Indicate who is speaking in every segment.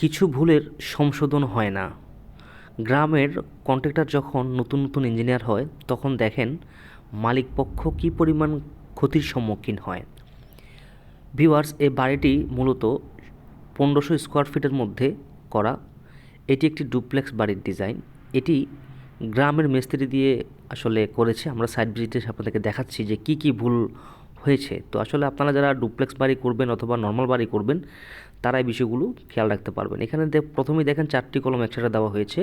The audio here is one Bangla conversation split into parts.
Speaker 1: কিছু ভুলের সংশোধন হয় না। গ্রামের কন্ট্রাক্টর যখন নতুন নতুন ইঞ্জিনিয়ার হয়, তখন দেখেন মালিকপক্ষ কী পরিমাণ ক্ষতির সম্মুখীন হয়। ভিউয়ার্স, এ বাড়িটি মূলত পনেরোশো স্কোয়ার ফিটের মধ্যে করা। এটি একটি ডুপ্লেক্স বাড়ির ডিজাইন। এটি গ্রামের মিস্ত্রি দিয়ে আসলে করেছে। আমরা সাইড ভিজিটে আপনাদেরকে দেখাচ্ছি যে কি কি ভুল হয়েছে। তো আসলে আপনারা যারা ডুপ্লেক্স বাড়ি করবেন অথবা নর্মাল বাড়ি করবেন তারা এই বিষয়গুলো খেয়াল রাখতে পারবেন। এখানে প্রথমেই দেখেন চারটি কলম একসাথে দেওয়া হয়েছে।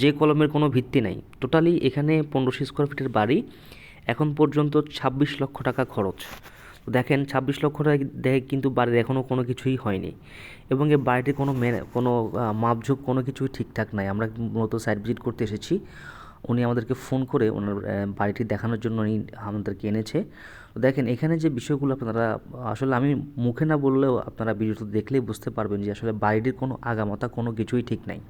Speaker 1: যে কলমের কোনো ভিত্তি নাই। টোটালি এখানে পনেরোশো স্কোয়ার ফিটের বাড়ি। এখন পর্যন্ত ছাব্বিশ লক্ষ টাকা খরচ। দেখেন ছাব্বিশ লক্ষ টাকা দেখে কিন্তু বাড়ির এখনও কোনো কিছুই হয়নি। এবং এই বাড়িটির কোনো মেনে কোনো আহ, মাপঝোপ কোনো কিছুই ঠিকঠাক নাই। আমরা মূলত সাইট ভিজিট করতে এসেছি। উনি আমাদেরকে ফোন করে ওনার বাড়িটি দেখানোর জন্য উনি আমাদেরকে এনেছে। দেখেন, এখানে যে বিষয়গুলো আপনারা, আসলে আমি মুখে না বললেও আপনারা ভিডিওটা দেখলেই বুঝতে পারবেন যে আসলে বাড়িটির কোনো আগামাতা, কোনো কিছুই ঠিক নাই।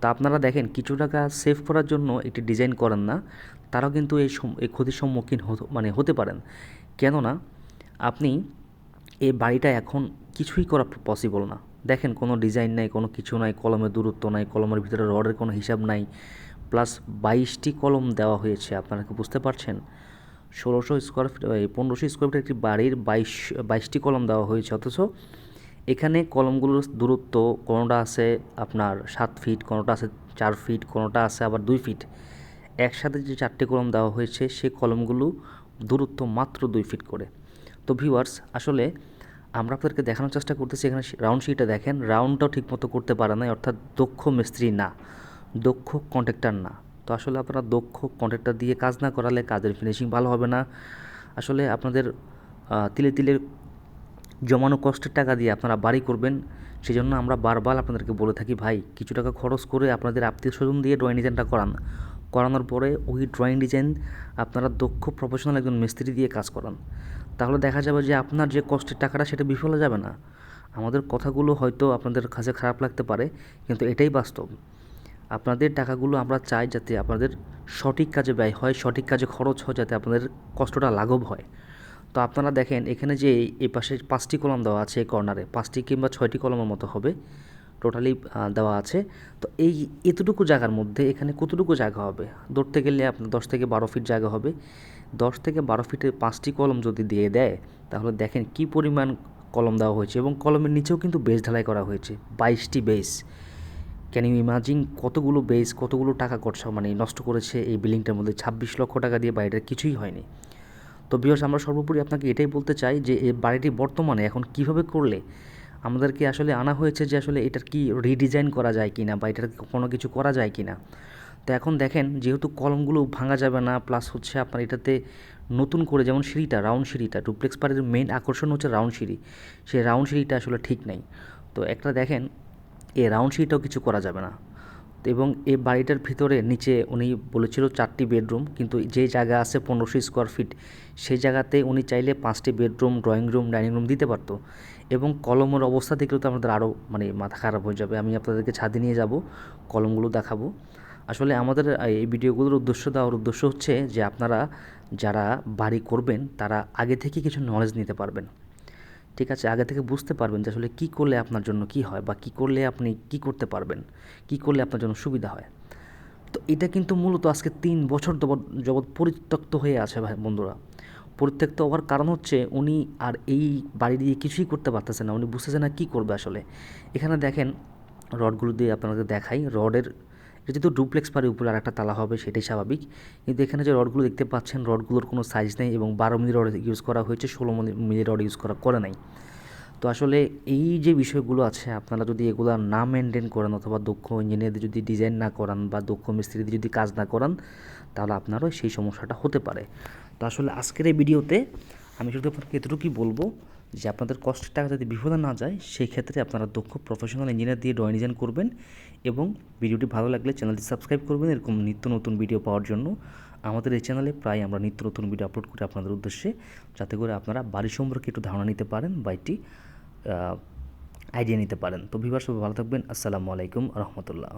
Speaker 1: তো আপনারা দেখেন, কিছু টাকা সেভ করার জন্য একটি ডিজাইন করেন না, তারাও কিন্তু এই এই ক্ষতির সম্মুখীন মানে হতে পারেন। কেননা, আপনি এই বাড়িটা এখন কিছুই করা পসিবল না। দেখেন, কোনো ডিজাইন নাই, কোনো কিছু নাই কলমের দূরত্ব নাই, কলমের ভিতরে রডের কোনো হিসাব নাই। প্লাস বাইশটি কলম দেওয়া হয়েছে, আপনারা কি বুঝতে পারছেন? ষোলোশো স্কোয়ার ফিট পনেরোশো স্কোয়ার ফিট একটি বাড়ির বাইশ, বাইশটি কলম দেওয়া হয়েছে অথচ এখানে কলমগুলোর দূরত্ব কোনোটা আছে আপনার সাত ফিট কোনোটা আছে চার ফিট কোনোটা আছে আবার দুই ফিট একসাথে যে চারটে কলম দেওয়া হয়েছে সেই কলমগুলো দূরত্ব মাত্র দুই ফিট করে। তো ভিউয়ার্স আসলে আমরা আপনাদেরকে দেখানোর চেষ্টা করতেছি, এখানে রাউন্ড শিটটা দেখেন রাউন্ডটাও ঠিকমতো করতে পারে না অর্থাৎ দক্ষ মিস্ত্রি না। দক্ষ কন্ট্রাক্টর না। তো আসলে আপনারা দক্ষ কন্ট্রাক্টর দিয়ে কাজ না করালে কাজের ফিনিশিং ভালো হবে না। আসলে আপনাদের তিলে তিলে জমানো কষ্টের টাকা দিয়ে আপনারা বাড়ি করবেন। সেই জন্য আমরা বারবার আপনাদেরকে বলে থাকি, ভাই, কিছু টাকা খরচ করে আপনাদের আত্মীয় স্বজন দিয়ে ড্রয়িং ডিজাইনটা করান। করানোর পরে ওই ড্রয়িং ডিজাইন আপনারা দক্ষ প্রফেশনাল একজন মিস্ত্রি দিয়ে কাজ করান। তাহলে দেখা যাবে যে আপনার যে কষ্টের টাকাটা সেটা বিফলে যাবে না। আমাদের কথাগুলো হয়তো আপনাদের কাছে খারাপ লাগতে পারে, কিন্তু এটাই বাস্তব। আপনাদের টাকাগুলো আমরা চাই যাতে আপনাদের সঠিক কাজে ব্যয় হয়, সঠিক কাজে খরচ হয়, যাতে আপনাদের কষ্টটা লাঘব হয়। তো আপনারা দেখেন, এখানে যে এই- পাশে পাঁচটি কলম দেওয়া আছে এই কর্নারে পাঁচটি কিংবা ছয়টি কলমের মতো হবে টোটালি দেওয়া আছে। তো এই এতটুকু জায়গার মধ্যে এখানে কতটুকু জায়গা হবে? ধরতে গেলে আপনার দশ থেকে বারো ফিট জায়গা হবে। দশ থেকে বারো ফিটের পাঁচটি কলম যদি দিয়ে দেয়, তাহলে দেখেন কি পরিমাণ কলম দেওয়া হয়েছে এবং কলমের নিচেও কিন্তু বেস ঢালাই করা হয়েছে, বাইশটি বেস ক্যান ইউ ইমাজিন কতগুলো বেস কতগুলো টাকা খরচা মানে নষ্ট করেছে এই বিল্ডিংটার মধ্যে? ছাব্বিশ লক্ষ টাকা দিয়ে বাড়িটার কিছুই হয়নি। তো বিয়স আমরা সর্বোপরি আপনাকে এটাই বলতে চাই যে, এই বাড়িটি বর্তমানে এখন কীভাবে করলে আমাদেরকে আসলে আনা হয়েছে যে, আসলে এটার কি রিডিজাইন করা যায় কি না বা এটার কোনো কিছু করা যায় কি না তো এখন দেখেন, যেহেতু কলমগুলো ভাঙা যাবে না প্লাস হচ্ছে আপনার এটাতে নতুন করে যেমন সিঁড়িটা রাউন্ড সিঁড়িটা ডুপ্লেক্স বাড়ির মেন আকর্ষণ হচ্ছে রাউন্ড সিঁড়ি। সেই রাউন্ড সিঁড়িটা আসলে ঠিক নাই। তো একটা দেখেন এই রাউন্ড সিঁড়িটাও কিছু করা যাবে না। এবং এই বাড়িটার ভিতরে নিচে উনি বলেছিল চারটি বেডরুম, কিন্তু যে জায়গা আছে পনেরোশো স্কোয়ার ফিট সেই জায়গাতে উনি চাইলে পাঁচটি bedroom drawing room dining room দিতে পারতো। এবং কলমের অবস্থা দেখলে তো আমাদের আরও মানে মাথা খারাপ হয়ে যাবে। আমি আপনাদেরকে ছাদে নিয়ে যাব, কলমগুলো দেখাবো। আসলে আমাদের এই ভিডিওগুলোর উদ্দেশ্য দেওয়ার উদ্দেশ্য হচ্ছে যে আপনারা যারা বাড়ি করবেন, তারা আগে থেকে কিছু নলেজ নিতে পারবেন। ঠিক আছে, আগে থেকে বুঝতে পারবেন যে আসলে কী করলে আপনার জন্য কি হয় বা কী করলে আপনি কি করতে পারবেন, কী করলে আপনার জন্য সুবিধা হয়। তো এটা কিন্তু মূলত আজকে তিন বছর জগৎ পরিত্যক্ত হয়ে আছে ভাই বন্ধুরা। পরিত্যক্ত হওয়ার কারণ হচ্ছে উনি আর এই বাড়ি দিয়ে কিছুই করতে পারতেছে না, উনি বুঝতেছে না কী করবে আসলে। এখানে দেখেন, রডগুলো দিয়ে আপনাদের দেখাই, রডের যেহেতু ডুপ্লেক্স বাড়ির উপরে আর একটা তালা হবে, সেটাই স্বাভাবিক। কিন্তু এখানে যে রডগুলো দেখতে পাচ্ছেন, রডগুলোর কোনো সাইজ নেই এবং বারো মিলি রড ইউজ করা হয়েছে, ষোলো মিলি রড ইউজ করা, করে নাই। তো আসলে এই যে বিষয়গুলো আছে, আপনারা যদি এগুলো না মেনটেন করেন অথবা দক্ষ ইঞ্জিনিয়ারদের যদি ডিজাইন না করান বা দক্ষ মিস্ত্রিদের যদি কাজ না করান, তাহলে আপনারও সেই সমস্যাটা হতে পারে। তো আসলে আজকের এই ভিডিওতে আমি শুধু আপনাকে এতটুকুই বলব যে আপনাদের কষ্টের টাকা যদি বিফলে না যায়, সেই ক্ষেত্রে আপনারা দক্ষ প্রফেশনাল ইঞ্জিনিয়ার দিয়ে ড্রয়িং ডিজাইন করবেন এবং ভিডিওটি ভালো লাগলে চ্যানেলটি সাবস্ক্রাইব করবেন। এরকম নিত্য নতুন ভিডিও পাওয়ার জন্য আমাদের এই চ্যানেলে প্রায় আমরা নিত্য নতুন ভিডিও আপলোড করি আপনাদের উদ্দেশ্যে। যাতে করে আপনারা বাড়ি সম্পর্কে একটু ধারণা নিতে পারেন বা একটি আইডিয়া নিতে পারেন। তো ভিভার সবাই ভালো থাকবেন। আসসালামু আলাইকুম রহমতুল্লাহ।